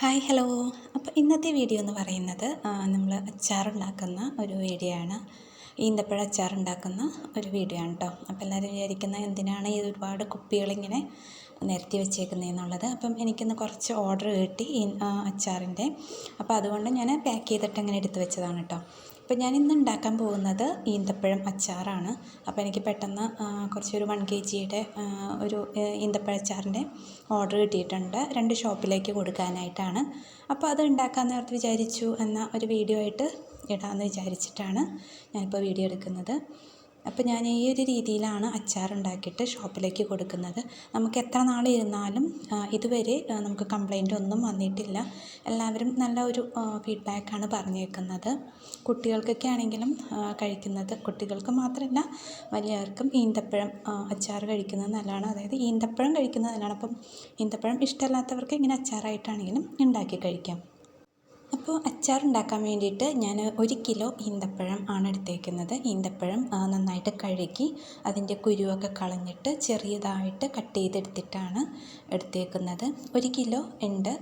Hi hello അപ്പോൾ ഇന്നത്തെ video എന്ന് പറയുന്നത് നമ്മൾ അച്ചാറുണ്ടാക്കുന്ന ഒരു വീഡിയോ ആണ്. ഈന്തപ്പഴ അച്ചാറുണ്ടാക്കുന്ന ഒരു വീഡിയോ ആണ് കേട്ടോ അപ്പോൾ എല്ലാവരും വിചാരിക്കുന്ന എന്തിനാണ് ഈ ഒരുപാട് കുപ്പികളിങ്ങനെ നിരത്തി വെച്ചേക്കുന്നതെന്നുള്ളത് അപ്പം എനിക്കിന്ന് കുറച്ച് ഓർഡർ കിട്ടി അച്ചാറിന്റെ. അപ്പോൾ അതുകൊണ്ട് ഞാൻ പാക്ക് ചെയ്തിട്ട് അങ്ങനെ എടുത്ത് വെച്ചതാണ് കേട്ടോ അപ്പോൾ ഞാൻ ഇന്ന് ഉണ്ടാക്കാൻ പോകുന്നത് ഈന്തപ്പഴം അച്ചാറാണ്. അപ്പോൾ എനിക്ക് പെട്ടെന്ന് കുറച്ചൊരു വൺ കെ ജിയുടെ ഒരു ഈന്തപ്പഴ അച്ചാറിന്റെ ഓർഡർ കിട്ടിയിട്ടുണ്ട്. രണ്ട് ഷോപ്പിലേക്ക് കൊടുക്കാനായിട്ടാണ്. അപ്പോൾ അത് ഉണ്ടാക്കാൻ നേരത്തെ വിചാരിച്ചു എന്ന ഒരു വീഡിയോ ആയിട്ട് ഇടാമെന്ന് വിചാരിച്ചിട്ടാണ് ഞാനിപ്പോൾ വീഡിയോ എടുക്കുന്നത്. അപ്പോൾ ഞാൻ ഈ ഒരു രീതിയിലാണ് അച്ചാർ ഉണ്ടാക്കിയിട്ട് ഷോപ്പിലേക്ക് കൊടുക്കുന്നത്. നമുക്ക് എത്ര നാൾ ഇരുന്നാലും ഇതുവരെ നമുക്ക് കംപ്ലൈന്റ് ഒന്നും വന്നിട്ടില്ല. എല്ലാവരും നല്ല ഒരു ഫീഡ്ബാക്കാണ് പറഞ്ഞേക്കുന്നത്. കുട്ടികൾക്കൊക്കെ ആണെങ്കിലും കഴിക്കുന്നത് കുട്ടികൾക്ക് മാത്രമല്ല വലിയവർക്കും ഈന്തപ്പഴം അച്ചാർ കഴിക്കുന്നത് നല്ലതാണ്. അതായത് ഈന്തപ്പഴം കഴിക്കുന്നത് നല്ലതാണ്. അപ്പം ഈന്തപ്പഴം ഇഷ്ടമല്ലാത്തവർക്ക് ഇങ്ങനെ അച്ചാറായിട്ടാണെങ്കിലും ഉണ്ടാക്കി കഴിക്കാം. അപ്പോൾ അച്ചാർ ഉണ്ടാക്കാൻ വേണ്ടിയിട്ട് ഞാൻ ഒരു കിലോ ഈന്തപ്പഴം ആണ് എടുത്തേക്കുന്നത്. ഈന്തപ്പഴം നന്നായിട്ട് കഴുകി അതിന്റെ കുരുവൊക്കെ കളഞ്ഞിട്ട് ചെറിയതായിട്ട് കട്ട് ചെയ്തെടുത്തിട്ടാണ് എടുത്തേക്കുന്നത്. ഒരു കിലോ ഉണ്ട്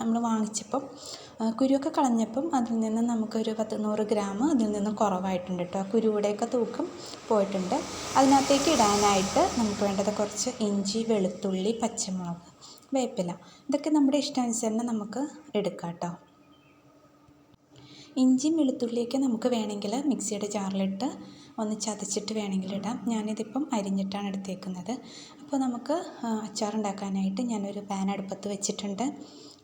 നമ്മൾ വാങ്ങിച്ചപ്പം കുരുവൊക്കെ കളഞ്ഞപ്പം അതിൽ നിന്ന് നമുക്കൊരു പത്ത് നൂറ് ഗ്രാം അതിൽ നിന്ന് കുറവായിട്ടുണ്ട് കേട്ടോ. കുരുവിടെയൊക്കെ തൂക്കം പോയിട്ടുണ്ട്. അതിനകത്തേക്ക് ഇടാനായിട്ട് നമുക്ക് വേണ്ടത് കുറച്ച് ഇഞ്ചി വെളുത്തുള്ളി പച്ചമുളക് വേപ്പില. ഇതൊക്കെ നമ്മുടെ ഇഷ്ടാനുസരണം നമുക്ക് എടുക്കാം കേട്ടോ. ഇഞ്ചിയും വെളുത്തുള്ളിയൊക്കെ നമുക്ക് വേണമെങ്കിൽ മിക്സിയുടെ ജാറിലിട്ട് ഒന്ന് ചതച്ചിട്ട് വേണമെങ്കിൽ ഇടാം. ഞാനിതിപ്പം അരിഞ്ഞിട്ടാണ് എടുത്തേക്കുന്നത്. അപ്പോൾ നമുക്ക് അച്ചാർ ഉണ്ടാക്കാനായിട്ട് ഞാനൊരു പാൻ അടുപ്പത്ത് വെച്ചിട്ടുണ്ട്.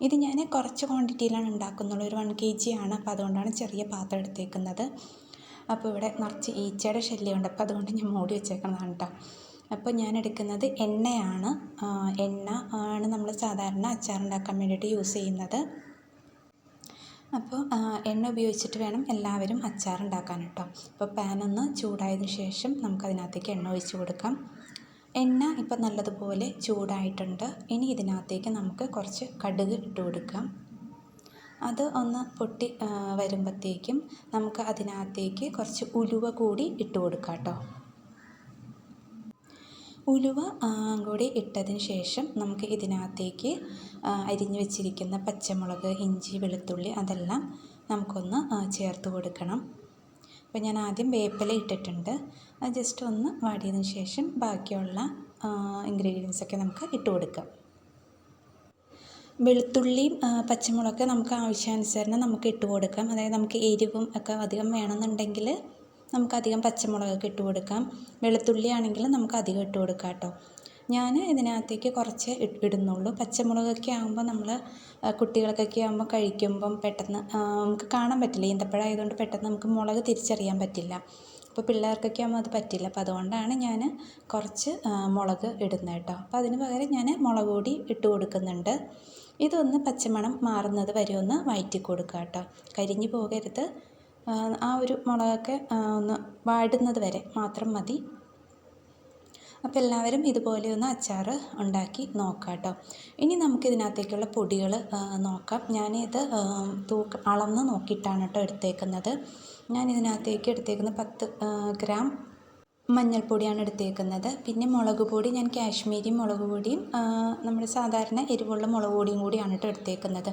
ഇത് ഞാൻ കുറച്ച് ക്വാണ്ടിറ്റിയിലാണ് ഉണ്ടാക്കുന്നുള്ളൂ. ഒരു വൺ കെ ജി ആണ്. അപ്പോൾ അതുകൊണ്ടാണ് ചെറിയ പാത്രം എടുത്തേക്കുന്നത്. അപ്പോൾ ഇവിടെ നിറച്ച് ഈച്ചയുടെ ശല്യമുണ്ട്. അപ്പോൾ അതുകൊണ്ട് ഞാൻ മൂടി വെച്ചേക്കുന്നതാണ് കേട്ടോ. അപ്പോൾ ഞാൻ എടുക്കുന്നത് എണ്ണയാണ്. എണ്ണ ആണ് നമ്മൾ സാധാരണ അച്ചാർ ഉണ്ടാക്കാൻ വേണ്ടിയിട്ട് യൂസ് ചെയ്യുന്നത്. അപ്പോൾ എണ്ണ ഉപയോഗിച്ചിട്ട് വേണം എല്ലാവരും അച്ചാർ ഉണ്ടാക്കാൻ കേട്ടോ. അപ്പോൾ പാൻ ഒന്ന് ചൂടായതിനു ശേഷം നമുക്കതിനകത്തേക്ക് എണ്ണ ഒഴിച്ച് കൊടുക്കാം. എണ്ണ ഇപ്പം നല്ലതുപോലെ ചൂടായിട്ടുണ്ട്. ഇനി ഇതിനകത്തേക്ക് നമുക്ക് കുറച്ച് കടുക് ഇട്ട് കൊടുക്കാം. അത് ഒന്ന് പൊട്ടി വരുമ്പോഴത്തേക്കും നമുക്ക് അതിനകത്തേക്ക് കുറച്ച് ഉലുവ കൂടി ഇട്ട് കൊടുക്കാം കേട്ടോ. ഉലുവ കൂടി ഇട്ടതിന് ശേഷം നമുക്ക് ഇതിനകത്തേക്ക് അരിഞ്ഞു വെച്ചിരിക്കുന്ന പച്ചമുളക് ഇഞ്ചി വെളുത്തുള്ളി അതെല്ലാം നമുക്കൊന്ന് ചേർത്ത് കൊടുക്കണം. അപ്പോൾ ഞാൻ ആദ്യം വേപ്പില ഇട്ടിട്ടുണ്ട്. അത് ജസ്റ്റ് ഒന്ന് വാടിയതിന് ശേഷം ബാക്കിയുള്ള ഇൻഗ്രീഡിയൻസൊക്കെ നമുക്ക് ഇട്ട് കൊടുക്കാം. വെളുത്തുള്ളിയും പച്ചമുളകൊക്കെ നമുക്ക് ആവശ്യാനുസരണം നമുക്ക് ഇട്ട് കൊടുക്കാം. അതായത് നമുക്ക് എരിവും ഒക്കെ അധികം വേണമെന്നുണ്ടെങ്കിൽ നമുക്കധികം പച്ചമുളകൊക്കെ ഇട്ട് കൊടുക്കാം. വെളുത്തുള്ളി ആണെങ്കിൽ നമുക്ക് അധികം ഇട്ട് കൊടുക്കാം കേട്ടോ. ഞാൻ ഇതിനകത്തേക്ക് കുറച്ച് ഇടുന്നുള്ളൂ. പച്ചമുളകൊക്കെ ആകുമ്പോൾ നമ്മൾ കുട്ടികൾക്കൊക്കെ ആകുമ്പോൾ കഴിക്കുമ്പം പെട്ടെന്ന് നമുക്ക് കാണാൻ പറ്റില്ല. ഈന്തപ്പഴം ആയതുകൊണ്ട് പെട്ടെന്ന് നമുക്ക് മുളക് തിരിച്ചറിയാൻ പറ്റില്ല. അപ്പോൾ പിള്ളേർക്കൊക്കെ ആകുമ്പോൾ അത് പറ്റില്ല. അപ്പോൾ അതുകൊണ്ടാണ് ഞാൻ കുറച്ച് മുളക് ഇടുന്നത് കേട്ടോ. അപ്പോൾ അതിന് പകരം ഞാൻ മുളക് പൊടി ഇട്ട് കൊടുക്കുന്നുണ്ട്. ഇതൊന്ന് പച്ചമണം മാറുന്നത് വരെ ഒന്ന് വഴറ്റി കൊടുക്കുക കേട്ടോ. കരിഞ്ഞു പോകരുത്. ആ ഒരു മുളകൊക്കെ ഒന്ന് വാടുന്നത് വരെ മാത്രം മതി. അപ്പോൾ എല്ലാവരും ഇതുപോലെ ഒന്ന് അച്ചാർ ഉണ്ടാക്കി നോക്കാം കേട്ടോ ഇനി നമുക്കിതിനകത്തേക്കുള്ള പൊടികൾ നോക്കാം. ഞാനിത് തൂക്ക അളന്ന് നോക്കിയിട്ടാണ് കേട്ടോ എടുത്തേക്കുന്നത്. ഞാൻ ഇതിനകത്തേക്ക് എടുത്തേക്കുന്നത് പത്ത് ഗ്രാം മഞ്ഞൾപ്പൊടിയാണ് എടുത്തേക്കുന്നത്. പിന്നെ മുളക് പൊടി ഞാൻ കാശ്മീരി മുളക് പൊടിയും നമ്മുടെ സാധാരണ എരിവുള്ള മുളക് പൊടിയും കൂടിയാണ് കേട്ടോ എടുത്തേക്കുന്നത്.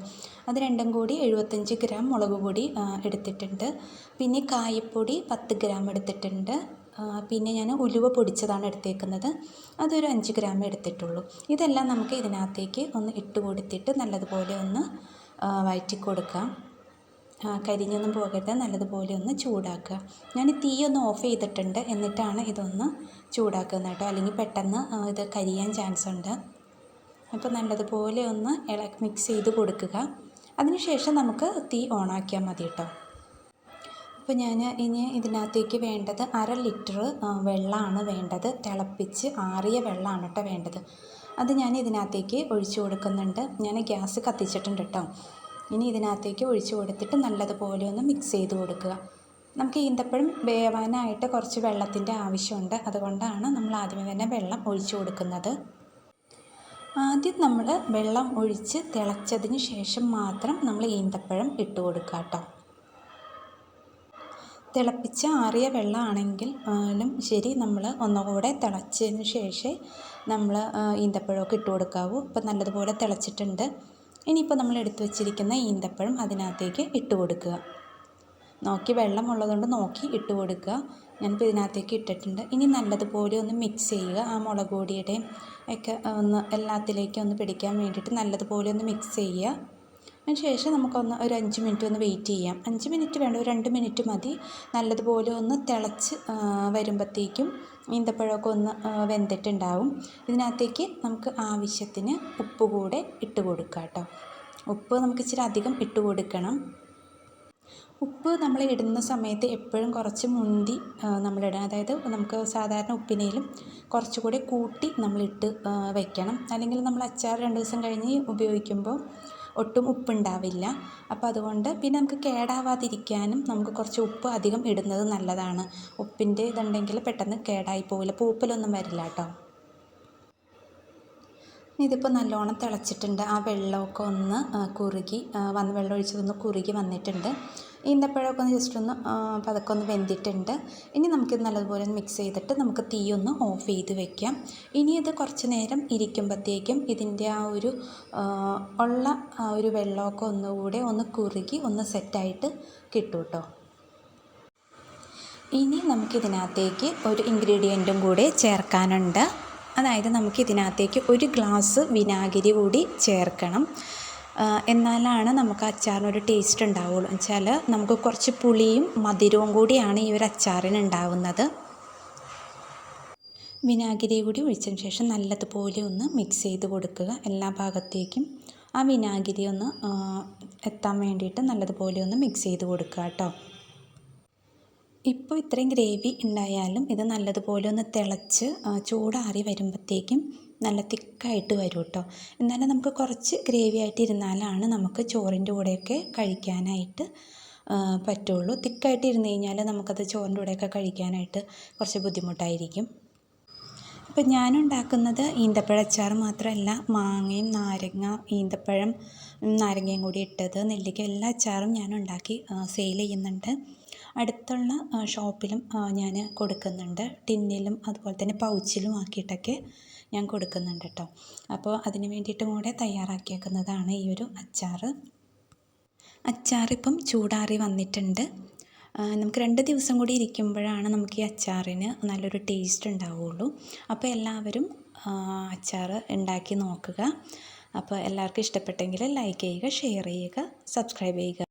അത് രണ്ടും കൂടി എഴുപത്തഞ്ച് ഗ്രാം മുളക് പൊടി എടുത്തിട്ടുണ്ട്. പിന്നെ കായപ്പൊടി പത്ത് ഗ്രാം എടുത്തിട്ടുണ്ട്. പിന്നെ ഞാൻ ഉലുവ പൊടിച്ചതാണ് എടുത്തേക്കുന്നത്. അതൊരു അഞ്ച് ഗ്രാം എടുത്തിട്ടുള്ളൂ. ഇതെല്ലാം നമുക്ക് ഇതിനകത്തേക്ക് ഒന്ന് ഇട്ട് കൊടുത്തിട്ട് നല്ലതുപോലെ ഒന്ന് വയറ്റി കൊടുക്കാം കരിഞ്ഞൊന്നും പോകരുത്. നല്ലതുപോലെ ഒന്ന് ചൂടാക്കുക. ഞാൻ തീ ഒന്ന് ഓഫ് ചെയ്തിട്ടുണ്ട്. എന്നിട്ടാണ് ഇതൊന്ന് ചൂടാക്കുന്നത് കേട്ടോ. അല്ലെങ്കിൽ പെട്ടെന്ന് ഇത് കരിയാൻ ചാൻസ് ഉണ്ട്. അപ്പോൾ നല്ലതുപോലെ ഒന്ന് ഇളക്കി മിക്സ് ചെയ്ത് കൊടുക്കുക. അതിനുശേഷം നമുക്ക് തീ ഓണാക്കിയാൽ മതി കേട്ടോ. അപ്പോൾ ഞാൻ ഇനി ഇതിനകത്തേക്ക് വേണ്ടത് അര ലിറ്റർ വെള്ളമാണ് വേണ്ടത്. തിളപ്പിച്ച് ആറിയ വെള്ളമാണ് കേട്ടോ വേണ്ടത്. അത് ഞാൻ ഇതിനകത്തേക്ക് ഒഴിച്ചു കൊടുക്കുന്നുണ്ട്. ഞാൻ ഗ്യാസ് കത്തിച്ചിട്ടുണ്ട് കേട്ടോ. ഇനി ഇതിനകത്തേക്ക് ഒഴിച്ചു കൊടുത്തിട്ട് നല്ലതുപോലെ ഒന്ന് മിക്സ് ചെയ്ത് കൊടുക്കുക. നമുക്ക് ഈന്തപ്പഴം വേവാനായിട്ട് കുറച്ച് വെള്ളത്തിന്റെ ആവശ്യമുണ്ട്. അതുകൊണ്ടാണ് നമ്മൾ ആദ്യമേ തന്നെ വെള്ളം ഒഴിച്ചു കൊടുക്കുന്നത്. ആദ്യം നമ്മൾ വെള്ളം ഒഴിച്ച് തിളച്ചതിന് ശേഷം മാത്രം നമ്മൾ ഈന്തപ്പഴം ഇട്ട് കൊടുക്കുക കേട്ടോ. തിളപ്പിച്ച ആറിയ വെള്ളമാണെങ്കിൽ ശരി നമ്മൾ ഒന്നുകൂടെ തിളച്ചതിന് ശേഷം നമ്മൾ ഈന്തപ്പഴമൊക്കെ ഇട്ട് കൊടുക്കാവൂ. ഇപ്പം നല്ലതുപോലെ തിളച്ചിട്ടുണ്ട്. ഇനിയിപ്പോൾ നമ്മൾ എടുത്തു വച്ചിരിക്കുന്ന ഈന്തപ്പഴം അതിനകത്തേക്ക് ഇട്ട് കൊടുക്കുക. നോക്കി വെള്ളമുള്ളതുകൊണ്ട് നോക്കി ഇട്ട് കൊടുക്കുക. ഞാനിപ്പോൾ ഇതിനകത്തേക്ക് ഇട്ടിട്ടുണ്ട്. ഇനി നല്ലതുപോലെ ഒന്ന് മിക്സ് ചെയ്യുക. ആ മുളക് പൊടിയുടെയും ഒക്കെ ഒന്ന് എല്ലാത്തിലേക്കും ഒന്ന് പിടിക്കാൻ വേണ്ടിയിട്ട് നല്ലതുപോലെ ഒന്ന് മിക്സ് ചെയ്യുക. അതിന് ശേഷം നമുക്കൊന്ന് ഒരു അഞ്ച് മിനിറ്റ് ഒന്ന് വെയിറ്റ് ചെയ്യാം. അഞ്ച് മിനിറ്റ് വേണ്ട ഒരു രണ്ട് മിനിറ്റ് മതി. നല്ലതുപോലെ ഒന്ന് തിളച്ച് വരുമ്പോഴത്തേക്കും ഈന്തപ്പഴമൊക്കെ ഒന്ന് വെന്തിട്ടുണ്ടാവും. ഇതിനകത്തേക്ക് നമുക്ക് ആവശ്യത്തിന് ഉപ്പ് കൂടെ ഇട്ട് കൊടുക്കാം കേട്ടോ. ഉപ്പ് നമുക്ക് ഇച്ചിരി അധികം ഇട്ട് കൊടുക്കണം. ഉപ്പ് നമ്മൾ ഇടുന്ന സമയത്ത് എപ്പോഴും കുറച്ച് മുന്തി നമ്മളിടണം അതായത് നമുക്ക് സാധാരണ ഉപ്പിനേലും കുറച്ചുകൂടി കൂട്ടി നമ്മളിട്ട് വെക്കണം. അല്ലെങ്കിൽ നമ്മൾ അച്ചാർ രണ്ട് ദിവസം കഴിഞ്ഞ് ഉപയോഗിക്കുമ്പോൾ ഒട്ടും ഉപ്പുണ്ടാവില്ല. അപ്പോൾ അതുകൊണ്ട് പിന്നെ നമുക്ക് കേടാവാതിരിക്കാനും നമുക്ക് കുറച്ച് ഉപ്പ് അധികം ഇടുന്നത് നല്ലതാണ്. ഉപ്പിന്റെ ഇതുണ്ടെങ്കിൽ പെട്ടെന്ന് കേടായി പോവില്ല. പൂപ്പലൊന്നും വരില്ല കേട്ടോ. ഇതിപ്പോൾ നല്ലോണം തിളച്ചിട്ടുണ്ട്. ആ വെള്ളമൊക്കെ ഒന്ന് കുറുകി വന്ന് വെള്ളം ഒഴിച്ചതൊന്ന് കുറുകി വന്നിട്ടുണ്ട്. ഈന്തപ്പഴമൊക്കെ ഒന്ന് ജസ്റ്റ് ഒന്ന് പതുക്കെ ഒന്ന് വെന്തിട്ടുണ്ട്. ഇനി നമുക്കിത് നല്ലതുപോലെ ഒന്ന് മിക്സ് ചെയ്തിട്ട് നമുക്ക് തീ ഒന്ന് ഓഫ് ചെയ്ത് വെക്കാം. ഇനി ഇത് കുറച്ച് നേരം ഇരിക്കുമ്പോഴത്തേക്കും ഇതിന്റെ ആ ഒരു ഉള്ള ആ ഒരു വെള്ളമൊക്കെ ഒന്നുകൂടെ ഒന്ന് കുറുകി ഒന്ന് സെറ്റായിട്ട് കിട്ടും കേട്ടോ ഇനി നമുക്കിതിനകത്തേക്ക് ഒരു ഇൻഗ്രീഡിയന്റും കൂടെ ചേർക്കാനുണ്ട്. അതായത് നമുക്കിതിനകത്തേക്ക് ഒരു ഗ്ലാസ് വിനാഗിരി കൂടി ചേർക്കണം. എന്നാലാണ് നമുക്ക് അച്ചാറിനൊരു ടേസ്റ്റ് ഉണ്ടാവുള്ളൂ. വെച്ചാൽ നമുക്ക് കുറച്ച് പുളിയും മധുരവും കൂടിയാണ് ഈ ഒരു അച്ചാറിന് ഉണ്ടാവുന്നത്. വിനാഗിരി കൂടി ഒഴിച്ചതിന് ശേഷം നല്ലതുപോലെ ഒന്ന് മിക്സ് ചെയ്ത് കൊടുക്കുക എല്ലാ ഭാഗത്തേക്കും. ആ വിനാഗിരി ഒന്ന് എത്താൻ വേണ്ടിയിട്ട് നല്ലതുപോലെ ഒന്ന് മിക്സ് ചെയ്ത് കൊടുക്കുക കേട്ടോ. ഇപ്പോൾ ഇത്രയും ഗ്രേവി ഉണ്ടായാലും ഇത് നല്ലതുപോലെ ഒന്ന് തിളച്ച് ചൂടാറി വരുമ്പോഴത്തേക്കും നല്ല തിക്കായിട്ട് വരും കേട്ടോ എന്നാലും നമുക്ക് കുറച്ച് ഗ്രേവി ആയിട്ട് ഇരുന്നാലാണ് നമുക്ക് ചോറിന്റെ കൂടെയൊക്കെ കഴിക്കാനായിട്ട് പറ്റുള്ളൂ. തിക്കായിട്ട് ഇരുന്ന് കഴിഞ്ഞാൽ നമുക്കത് ചോറിന്റെ കൂടെയൊക്കെ കഴിക്കാനായിട്ട് കുറച്ച് ബുദ്ധിമുട്ടായിരിക്കും. ഇപ്പം ഞാനുണ്ടാക്കുന്നത് ഈന്തപ്പഴ അച്ചാർ മാത്രമല്ല മാങ്ങയും നാരങ്ങ ഈന്തപ്പഴം നാരങ്ങയും കൂടി ഇട്ടത് നെല്ലിക്ക എല്ലാ അച്ചാറും ഞാൻ ഉണ്ടാക്കി സെയിൽ ചെയ്യുന്നുണ്ട്. അടുത്തുള്ള ഷോപ്പിലും ഞാൻ കൊടുക്കുന്നുണ്ട്. ടിന്നിലും അതുപോലെ തന്നെ പൗച്ചിലും ആക്കിയിട്ടൊക്കെ ഞാൻ കൊടുക്കുന്നുണ്ട് കേട്ടോ അപ്പോൾ അതിന് വേണ്ടിയിട്ടും കൂടെ തയ്യാറാക്കിയേക്കുന്നതാണ് ഈ ഒരു അച്ചാർ അച്ചാറിപ്പം ചൂടാറി വന്നിട്ടുണ്ട്. നമുക്ക് രണ്ട് ദിവസം കൂടി ഇരിക്കുമ്പോഴാണ് നമുക്ക് ഈ അച്ചാറിന് നല്ലൊരു ടേസ്റ്റ് ഉണ്ടാവുള്ളൂ. അപ്പോൾ എല്ലാവരും അച്ചാർ ഉണ്ടാക്കി നോക്കുക. അപ്പോൾ എല്ലാവർക്കും ഇഷ്ടപ്പെട്ടെങ്കിൽ ലൈക്ക് ചെയ്യുക ഷെയർ ചെയ്യുക സബ്സ്ക്രൈബ് ചെയ്യുക.